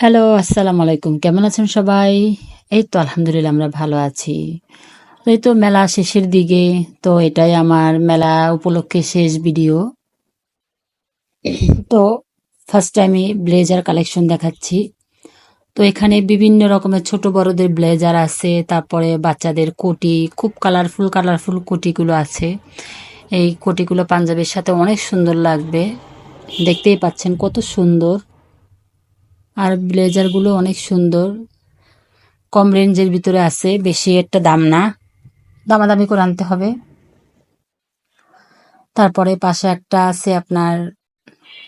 Hello আসসালামু আলাইকুম কেমন আছেন সবাই? এই তো আলহামদুলিল্লাহ, আমরা ভালো আছি। এই তো মেলা শেষের দিকে, তো এটাই আমার মেলা উপলক্ষে শেষ ভিডিও তো ফার্স্ট আমি ব্লেজার কালেকশন দেখাচ্ছি। তো এখানে বিভিন্ন রকমের ছোট বড়দের ব্লেজার আছে, তারপরে বাচ্চাদের কোটি, খুব কালারফুল কালারফুল কোটিগুলো আছে। এই কোটিগুলো পাঞ্জাবের সাথে অনেক সুন্দর লাগবে। দেখতেই পাচ্ছেন কত সুন্দর। আর ব্লেজারগুলো অনেক সুন্দর। কম রেঞ্জের ভিতরে আছে, বেশি একটা দাম না। দামাদামি করে আনতে হবে। তারপরে পাশে একটা আছে আপনার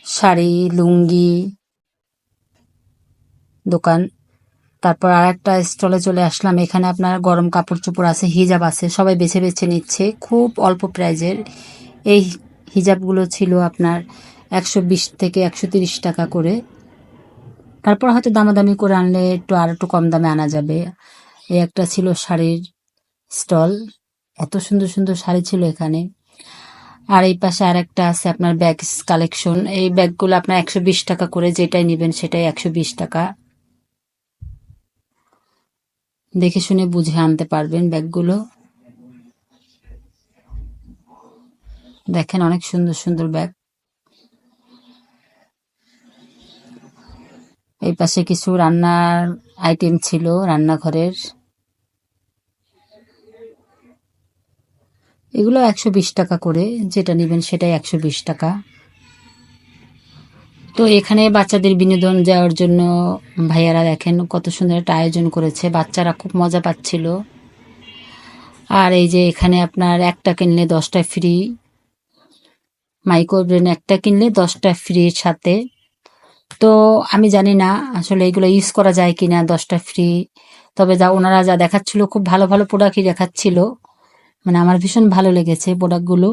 শাড়ি, লুঙ্গি দোকান। তারপর আর একটা স্টলে চলে আসলাম। এখানে আপনার গরম কাপড় চোপড় আছে, হিজাব আছে, সবাই বেছে বেছে নিচ্ছে। খুব অল্প প্রাইজের এই হিজাবগুলো ছিল আপনার একশো বিশ থেকে একশো টাকা করে। তারপর হয়তো দামাদামি করে আনলে একটু আর একটু কম দামে আনা যাবে। এই একটা ছিল শাড়ির স্টল। এত সুন্দর সুন্দর শাড়ি ছিল এখানে। আর এই পাশে আর একটা আছে আপনার ব্যাগ কালেকশন। এই ব্যাগগুলো আপনার একশো বিশ টাকা করে যেটাই নেবেন সেটাই একশো বিশ টাকা। দেখে শুনে বুঝে আনতে পারবেন ব্যাগগুলো। দেখেন অনেক সুন্দর সুন্দর ব্যাগ। এই পাশে কিছু রান্নার আইটেম ছিল রান্নাঘরের। এগুলো একশো বিশ টাকা করে, যেটা নেবেন সেটাই একশো বিশ টাকা। তো এখানে বাচ্চাদের বিনোদন যাওয়ার জন্য ভাইয়ারা দেখেন কত সুন্দর একটা আয়োজন করেছে, বাচ্চারা খুব মজা পাচ্ছিল। আর এই যে এখানে আপনার একটা কিনলে দশটা ফ্রি মাইক্রোওভেন একটা কিনলে দশটা ফ্রির সাথে তো আমি জানি না আসলে এগুলো ইউজ করা যায় কিনা, দশটা ফ্রি তবে যা ওনারা যা দেখাচ্ছিল, খুব ভালো ভালো প্রোডাক্টই দেখাচ্ছিল। মানে আমার ভীষণ ভালো লেগেছে প্রোডাক্টগুলো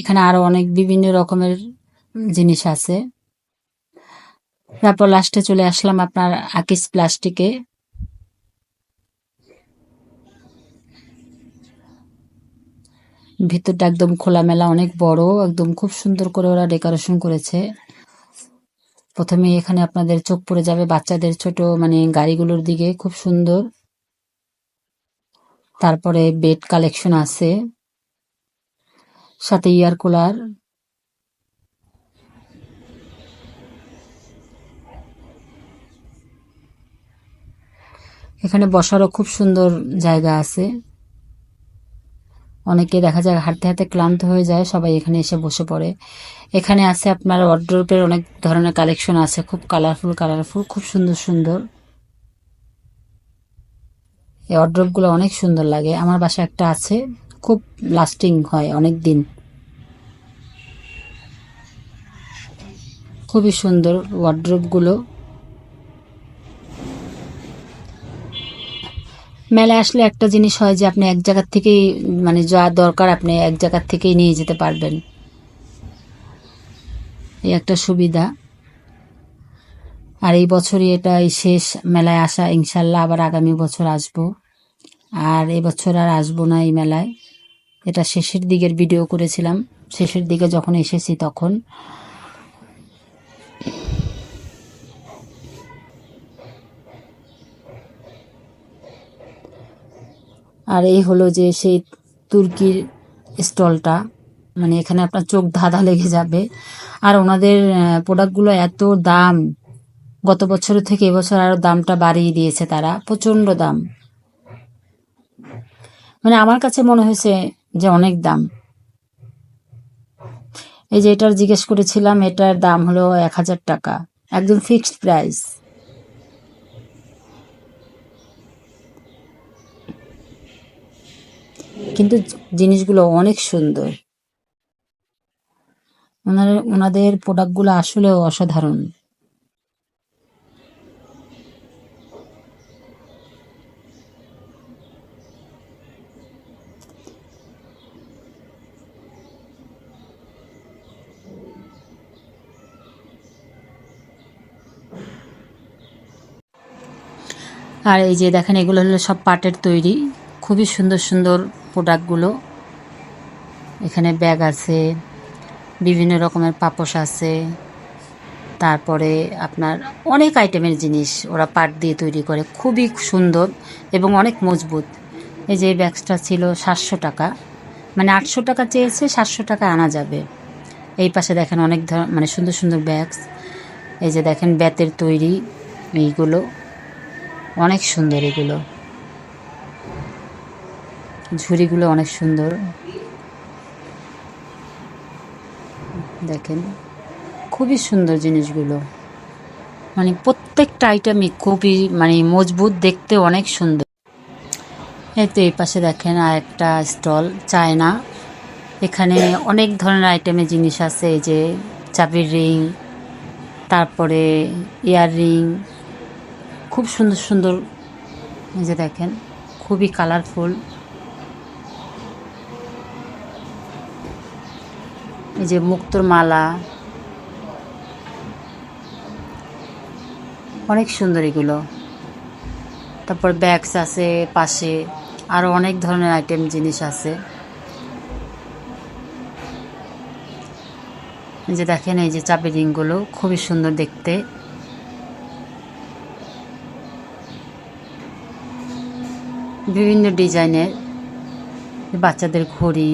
এখানে আরও অনেক বিভিন্ন রকমের জিনিস আছে। তারপর লাস্টে চলে আসলাম আপনার আকিস প্লাস্টিকে ভিতরটা একদম খোলামেলা, অনেক বড়, একদম খুব সুন্দর করে ওরা ডেকোরেশন করেছে। প্রথমে এখানে আপনাদের চোখ পড়ে যাবে বাচ্চাদের ছোট মানে গাড়িগুলোর দিকে, খুব সুন্দর। তারপরে বেড কালেকশন আছে। সাথে ইয়ার কুলার। এখানে বসারও খুব সুন্দর জায়গা আছে। অনেকে দেখা যায় হাঁটতে হাঁটতে ক্লান্ত হয়ে যায়, সবাই এখানে এসে বসে পড়ে। এখানে আছে আপনার ওয়ার্ড্রোপের অনেক ধরনের কালেকশন আছে, খুব কালারফুল কালারফুল খুব সুন্দর সুন্দর। এই ওয়ার্ড্রোপগুলো অনেক সুন্দর লাগে। আমার বাসা একটা আছে, খুব লাস্টিং হয় অনেক দিন খুবই সুন্দর ওয়ার্ড্রোপগুলো মেলায় আসলে একটা জিনিস হয় যে আপনি এক জায়গার থেকেই মানে যা দরকার আপনি এক জায়গার থেকেই নিয়ে যেতে পারবেন। এই একটা সুবিধা। আর এই বছরই এটা এই শেষ মেলায় আসা, ইনশাল্লাহ আবার আগামী বছর আসব। আর এই বছর আর আসব না এই মেলায়। এটা শেষের দিকের ভিডিও করেছিলাম। শেষের দিকে যখন এসেছি তখন। আর এই হলো যে সেই তুর্কির স্টলটা মানে এখানে আপনার চোখ ধাঁধা লেগে যাবে। আর ওনাদের প্রোডাক্টগুলো এত দাম। গত বছরের থেকে এবছর আরও দামটা বাড়িয়ে দিয়েছে তারা, প্রচণ্ড দাম। মানে আমার কাছে মনে হয়েছে যে অনেক দাম। এই যে এটার জিজ্ঞেস করেছিলাম, এটার দাম হলো এক হাজার টাকা, একদম ফিক্সড প্রাইস কিন্তু জিনিসগুলো অনেক সুন্দর। ওনার, ওনাদের প্রোডাক্টগুলো আসলেও অসাধারণ। আর এই যে দেখেন, এগুলো হলো সব পাটের তৈরি। খুবই সুন্দর সুন্দর প্রোডাক্টগুলো এখানে ব্যাগ আছে, বিভিন্ন রকমের পাপোশ আছে, তারপরে আপনার অনেক আইটেমের জিনিস ওরা পাট দিয়ে তৈরি করে, খুবই সুন্দর এবং অনেক মজবুত। এই যে ব্যাগসটা ছিল সাতশো টাকা মানে আটশো টাকা চেয়েছে, সাতশো টাকা আনা যাবে। এই পাশে দেখেন অনেক ধর মানে সুন্দর সুন্দর ব্যাগস এই যে দেখেন ব্যাতের তৈরি এইগুলো, অনেক সুন্দর এগুলো। ঝুড়িগুলো অনেক সুন্দর। দেখেন, খুবই সুন্দর জিনিসগুলো। মানে প্রত্যেকটা আইটেমই খুবই মানে মজবুত, দেখতে অনেক সুন্দর। এই তো এই পাশে দেখেন আর একটা স্টল, চায়না। এখানে অনেক ধরনের আইটেমের জিনিস আছে, এই যে চাবির রিং তারপরে ইয়ার রিং খুব সুন্দর সুন্দর, এই যে দেখেন, খুবই কালারফুল এই যে মুক্তোর মালা। অনেক সুন্দর এগুলো। তারপর ব্যাগস আছে পাশে। আরও অনেক ধরনের আইটেম জিনিস আছে। এই যে দেখেন, এই যে চাবি রিংগুলো খুবই সুন্দর দেখতে। বিভিন্ন ডিজাইনের বাচ্চাদের ঘড়ি।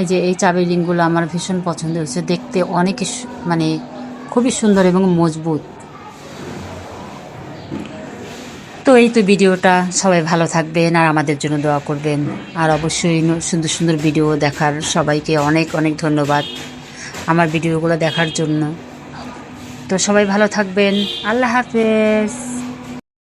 এই যে এই চাবি রিংগুলো আমার ভীষণ পছন্দ হয়েছে। দেখতে অনেক মানে খুবই সুন্দর এবং মজবুত। তো এই তো ভিডিওটা। সবাই ভালো থাকবেন আর আমাদের জন্য দোয়া করবেন। আর অবশ্যই সুন্দর সুন্দর ভিডিও দেখার সবাইকে অনেক অনেক ধন্যবাদ আমার ভিডিওগুলো দেখার জন্য। তো সবাই ভালো থাকবেন। আল্লাহ হাফেজ।